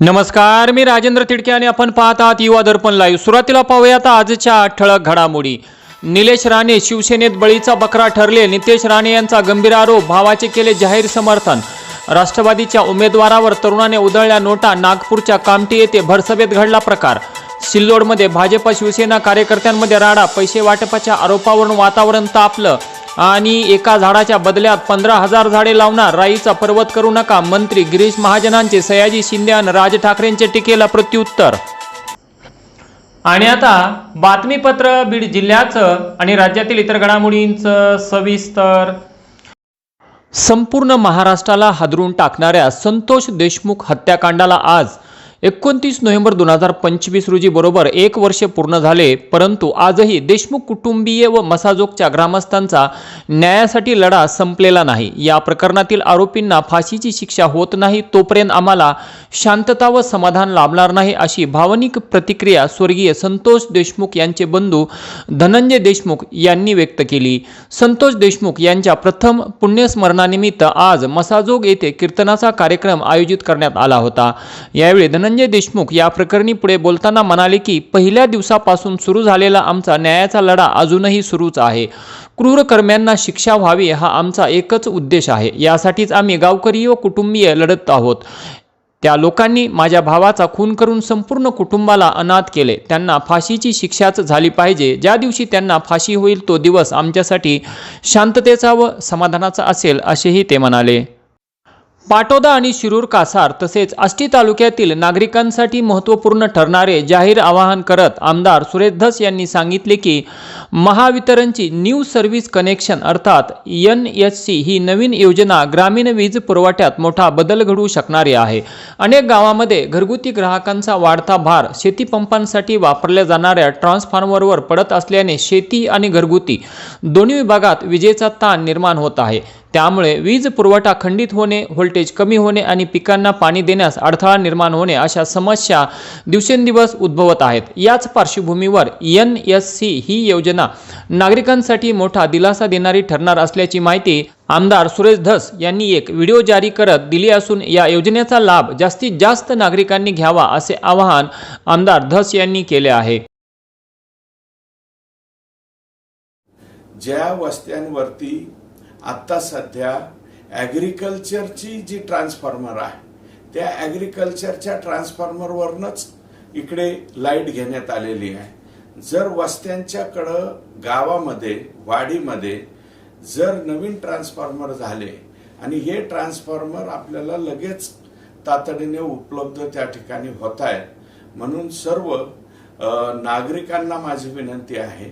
नमस्कार मी राजेंद्र तिडके आणि आपण पाहत आहात युवा दर्पण लाईव्ह सुरुवातीला पाहूयात आजच्या ठळक घडामोडी. निलेश राणे शिवसेनेत बळीचा बकरा ठरले. नितेश राणे यांचा गंभीर आरोप भावाचे केले जाहीर समर्थन. राष्ट्रवादीच्या उमेदवारावर तरुणाने उधळल्या नोटा नागपूरच्या कामठी येथे भरसभेत घडला प्रकार. सिल्लोडमध्ये भाजप शिवसेना कार्यकर्त्यांमध्ये राडा पैसे वाटपाच्या आरोपावरून वातावरण तापलं आणि एका झाडाच्या बदल्यात पंधरा हजार झाडे लावणार राईचा पर्वत करू नका मंत्री गिरीश महाजनांचे सयाजी शिंदे आणि राज ठाकरेंचे टीकेला प्रत्युत्तर. आणि आता बातमीपत्र बीड जिल्ह्याचं आणि राज्यातील इतर घडामोडींचं सविस्तर. संपूर्ण महाराष्ट्राला हादरून टाकणाऱ्या संतोष देशमुख हत्याकांडाला आज एकोणतीस नोव्हेंबर दोन हजार पंचवीस रोजी बरोबर एक वर्ष पूर्ण झाले परंतु आजही देशमुख कुटुंबीय व मसाजोगच्या ग्रामस्थांचा न्यायासाठी लढा संपलेला नाही. या प्रकरणातील आरोपींना फाशीची शिक्षा होत नाही तोपर्यंत आम्हाला शांतता व समाधान लाभणार नाही अशी भावनिक प्रतिक्रिया स्वर्गीय संतोष देशमुख यांचे बंधू धनंजय देशमुख यांनी व्यक्त केली. संतोष देशमुख यांच्या प्रथम पुण्यस्मरणानिमित्त आज मसाजोग येथे कीर्तनाचा कार्यक्रम आयोजित करण्यात आला होता. यावेळी धनंजय देशमुख या प्रकरणी पुढे बोलताना म्हणाले की पहिल्या दिवसापासून सुरू झालेला आमचा न्यायाचा लढा अजूनही सुरूच आहे. क्रूरकर्म्यांना शिक्षा व्हावी हा आमचा एकच उद्देश आहे. यासाठीच आम्ही गावकरी व कुटुंबीय लढत आहोत. त्या लोकांनी माझ्या भावाचा खून करून संपूर्ण कुटुंबाला अनाथ केले. त्यांना फाशीची शिक्षाच झाली पाहिजे. ज्या दिवशी त्यांना फाशी होईल तो दिवस आमच्यासाठी शांततेचा व समाधानाचा असेल असेही ते म्हणाले. पाटोदा आणि शिरूर कासार तसेच आष्टी तालुक्यातील नागरिकांसाठी महत्त्वपूर्ण ठरणारे जाहीर आवाहन करत आमदार सुरेश धस यांनी सांगितले की महावितरणची न्यू सर्व्हिस कनेक्शन अर्थात एन एस सी ही नवीन योजना ग्रामीण वीज पुरवठ्यात मोठा बदल घडवू शकणारी आहे. अनेक गावामध्ये घरगुती ग्राहकांचा वाढता भार शेतीपंपांसाठी वापरल्या जाणाऱ्या ट्रान्सफॉर्मरवर पडत असल्याने शेती आणि घरगुती दोन्ही विभागात विजेचा ताण निर्माण होत आहे. त्यामुळे वीज पुरवठा खंडित होणे व्होल्टेज कमी होणे आणि पिकांना पाणी देण्यास अडथळा निर्माण होणे अशा समस्या दिवसेंदिवस उद्भवत आहेत. याच पार्श्वभूमीवर एन एस सी ही योजना नागरिकांसाठी मोठा दिलासा देणारी ठरणार असल्याची माहिती आमदार सुरेश धस यांनी एक व्हिडिओ जारी करत दिली असून या योजनेचा लाभ जास्तीत जास्त नागरिकांनी घ्यावा असे आवाहन आमदार धस यांनी केले आहे. ज्या वस्त्यांवरती आत्ता सध्या ॲग्रिकल्चरची जी ट्रान्सफॉर्मर आहे त्या ॲग्रिकल्चरच्या ट्रान्सफॉर्मरवरनंच इकडे लाइट घेण्यात आलेली आहे. जर वस्त्यांच्याकडं गावामध्ये वाडीमध्ये जर नवीन ट्रान्सफॉर्मर झाले आणि हे ट्रान्सफॉर्मर आपल्याला लगेच तातडीने उपलब्ध त्या ठिकाणी होत आहेत म्हणून सर्व नागरिकांना माझी विनंती आहे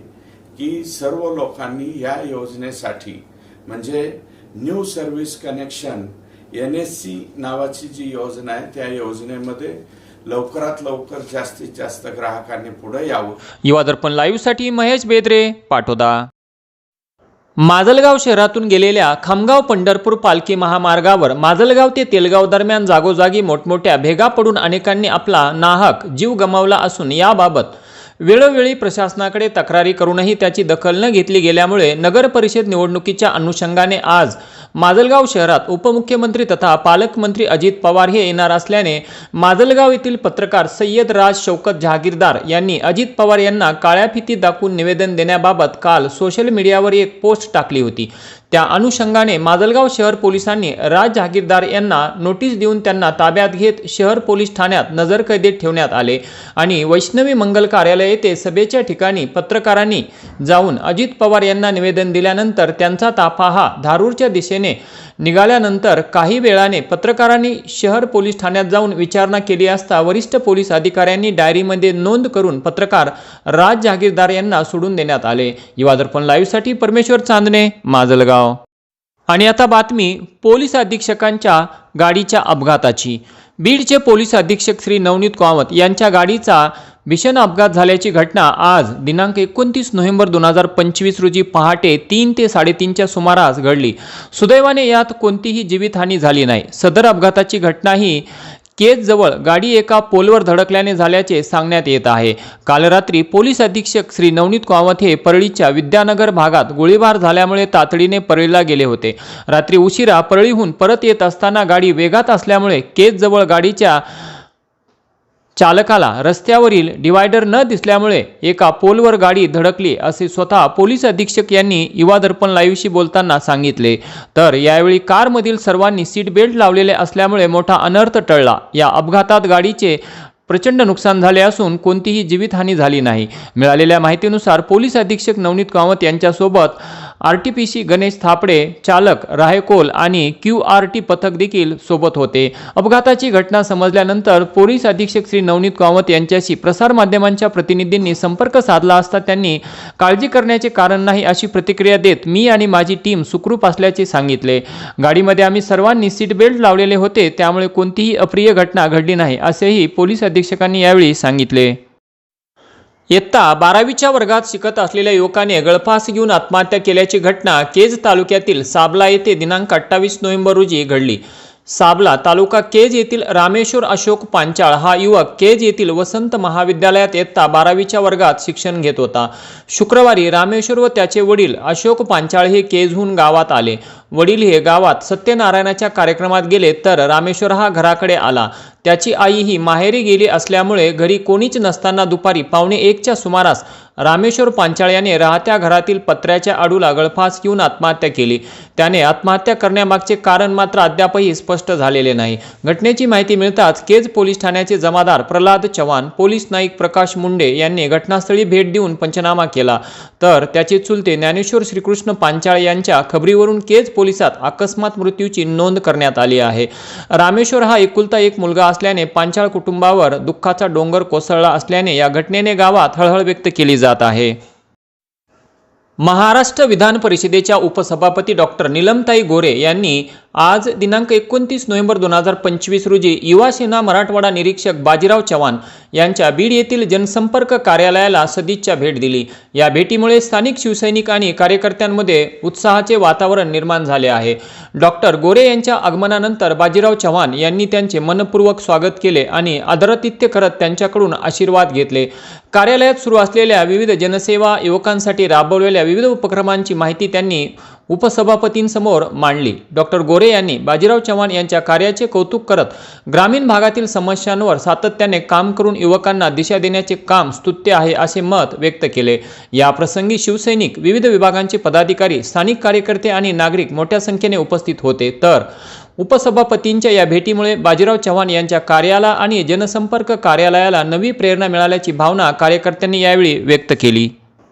की सर्व लोकांनी या योजनेसाठी म्हणजे new service connection N S C नावाची जी योजना आहे त्या योजनेमध्ये लवकरात लवकर जास्तीत जास्त ग्राहकांनी पुढे यावं. युवा दर्पण लाईव्हसाठी महेश बेद्रे पाटोदा. माजलगाव शहरातून गेलेल्या खामगाव पंढरपूर पालखी महामार्गावर माजलगाव ते तेलगाव दरम्यान जागोजागी मोठमोठ्या भेगा पडून अनेकांनी आपला नाहक जीव गमावला असून याबाबत वेळोवेळी प्रशासनाकडे तक्रारी करूनही त्याची दखल न घेतली गेल्यामुळे नगर परिषद निवडणुकीच्या अनुषंगाने आज माजलगाव शहरात उपमुख्यमंत्री तथा पालकमंत्री अजित पवार हे येणार असल्याने माजलगाव येथील पत्रकार सय्यद राज शौकत जहागीरदार यांनी अजित पवार यांना काळ्या फिती दाखवून निवेदन देण्याबाबत काल सोशल मीडियावर एक पोस्ट टाकली होती. त्या अनुषंगाने माजलगाव शहर पोलिसांनी राज जहागीरदार यांना नोटीस देऊन त्यांना ताब्यात घेत शहर पोलीस ठाण्यात नजरकैदेत ठेवण्यात आले आणि वैष्णवी मंगल कार्यालय येथे सभेच्या ठिकाणी पत्रकारांनी जाऊन अजित पवार यांना निवेदन दिल्यानंतर त्यांचा ताफा हा धारूरच्या दिशेने निघाल्यानंतर काही वेळाने पत्रकारांनी शहर पोलीस ठाण्यात जाऊन विचारणा केली असता वरिष्ठ पोलीस अधिकाऱ्यांनी डायरीमध्ये नोंद करून पत्रकार राज जहागीरदार यांना सोडून देण्यात आले. युवा दर्पण लाईव्हसाठी परमेश्वर चांदणे माजलगाव. आणि आता बातमी पोलीस अधीक्षकांच्या गाडीच्या अपघाताची. बीडचे पोलीस अधीक्षक श्री नवनीत कामत यांच्या गाडीचा भीषण अपघात झाल्याची घटना आज दिनांक एकोणतीस नोव्हेंबर दोन हजार पंचवीस रोजी पहाटे तीन ते साडेतीनच्या सुमारास घडली. सुदैवाने यात कोणतीही जीवितहानी झाली नाही. सदर अपघाताची घटना ही केजजवळ गाडी एका पोलवर धडकल्याने झाल्याचे सांगण्यात येत आहे. काल रात्री पोलीस अधीक्षक श्री नवनीत कामत हे परळीच्या विद्यानगर भागात गोळीबार झाल्यामुळे तातडीने परळीला गेले होते. रात्री उशिरा परळीहून परत येत असताना गाडी वेगात असल्यामुळे केजजवळ गाडीच्या चालकाला रस्त्यावरील डिवायडर न दिसल्यामुळे एका पोलवर गाडी धडकली असे स्वतः पोलीस अधीक्षक यांनी युवा दर्पण लाईव्हशी बोलताना सांगितले. तर यावेळी कारमधील सर्वांनी सीट बेल्ट लावलेले असल्यामुळे मोठा अनर्थ टळला. या अपघातात गाडीचे प्रचंड नुकसान झाले असून कोणतीही जीवितहानी झाली नाही. मिळालेल्या माहितीनुसार पोलीस अधीक्षक नवनीत कामत यांच्यासोबत R T P C Ganesh Thapde चालक राहेकोल आणि क्यू आर टी पथक देखील सोबत होते. अपघाताची घटना समजल्यानंतर पोलीस अधीक्षक श्री नवनीत कामत यांच्याशी प्रसारमाध्यमांच्या प्रतिनिधींनी संपर्क साधला असता त्यांनी काळजी करण्याचे कारण नाही अशी प्रतिक्रिया देत मी आणि माझी टीम सुखरूप असल्याचे सांगितले. गाडीमध्ये आम्ही सर्वांनी सीट बेल्ट लावलेले होते त्यामुळे कोणतीही अप्रिय घटना घडली नाही असेही पोलीस अधीक्षकांनी यावेळी सांगितले. इयत्ता बारावीच्या वर्गात शिकत असलेल्या युवकाने गळफास घेऊन आत्महत्या केल्याची घटना केज तालुक्यातील साबला येथे दिनांक अठ्ठावीस नोव्हेंबर रोजी घडली. साबला तालुका केज येथील रामेश्वर अशोक पांचाळ हा युवक केज येथील वसंत महाविद्यालयात इयत्ता बारावीच्या वर्गात शिक्षण घेत होता. शुक्रवारी रामेश्वर व त्याचे वडील अशोक पांचाळ हे केजहून गावात आले. वडील हे गावात सत्यनारायणाच्या कार्यक्रमात गेले तर रामेश्वर हा घराकडे आला. त्याची आई ही माहेरी गेली असल्यामुळे घरी कोणीच नसताना दुपारी पावणे एकच्या सुमारास रामेश्वर पांचाळ याने राहत्या घरातील पत्र्याच्या आडूला गळफास घेऊन आत्महत्या केली. त्याने आत्महत्या करण्यामागचे कारण मात्र अद्यापही स्पष्ट झालेले नाही. घटनेची माहिती मिळताच केज पोलीस ठाण्याचे जमादार प्रल्हाद चव्हाण पोलीस नाईक प्रकाश मुंडे यांनी घटनास्थळी भेट देऊन पंचनामा केला. तर त्याचे चुलते ज्ञानेश्वर श्रीकृष्ण पांचाळ यांच्या खबरीवरून केज पोलिसात अकस्मात मृत्यूची नोंद करण्यात आली आहे. रामेश्वर हा एकुलता एक मुलगा असल्याने पांचाळ कुटुंबावर दुःखाचा डोंगर कोसळला असल्याने या घटनेने गावात हळहळ व्यक्त केली जात आहे. महाराष्ट्र विधान परिषदेच्या उपसभापती डॉक्टर निलमताई गोरे यांनी आज दिनांक एकोणतीस नोव्हेंबर दोन हजार पंचवीस रोजी युवा सेना मराठवाडा निरीक्षक बाजीराव चव्हाण यांच्या बीड येथील जनसंपर्क कार्यालयाला सदिच्छा भेट दिली. या भेटीमुळे स्थानिक शिवसैनिक आणि कार्यकर्त्यांमध्ये उत्साहाचे वातावरण निर्माण झाले आहे. डॉक्टर गोरे यांच्या आगमनानंतर बाजीराव चव्हाण यांनी त्यांचे मनपूर्वक स्वागत केले आणि आदरातिथ्य करत त्यांच्याकडून आशीर्वाद घेतले. कार्यालयात सुरू असलेल्या विविध जनसेवा युवकांसाठी राबवलेल्या विविध उपक्रमांची माहिती त्यांनी उपसभापतींसमोर मांडली. डॉक्टर गोरे यांनी बाजीराव चव्हाण यांच्या कार्याचे कौतुक करत ग्रामीण भागातील समस्यांवर सातत्याने काम करून युवकांना दिशा देण्याचे काम स्तुत्य आहे असे मत व्यक्त केले. या प्रसंगी शिवसैनिक विविध विभागांचे पदाधिकारी स्थानिक कार्यकर्ते आणि नागरिक मोठ्या संख्येने उपस्थित होते. तर उपसभापतींच्या या भेटीमुळे बाजीराव चव्हाण यांच्या कार्याला आणि जनसंपर्क कार्यालयाला नवी प्रेरणा मिळाल्याची भावना कार्यकर्त्यांनी यावेळी व्यक्त केली.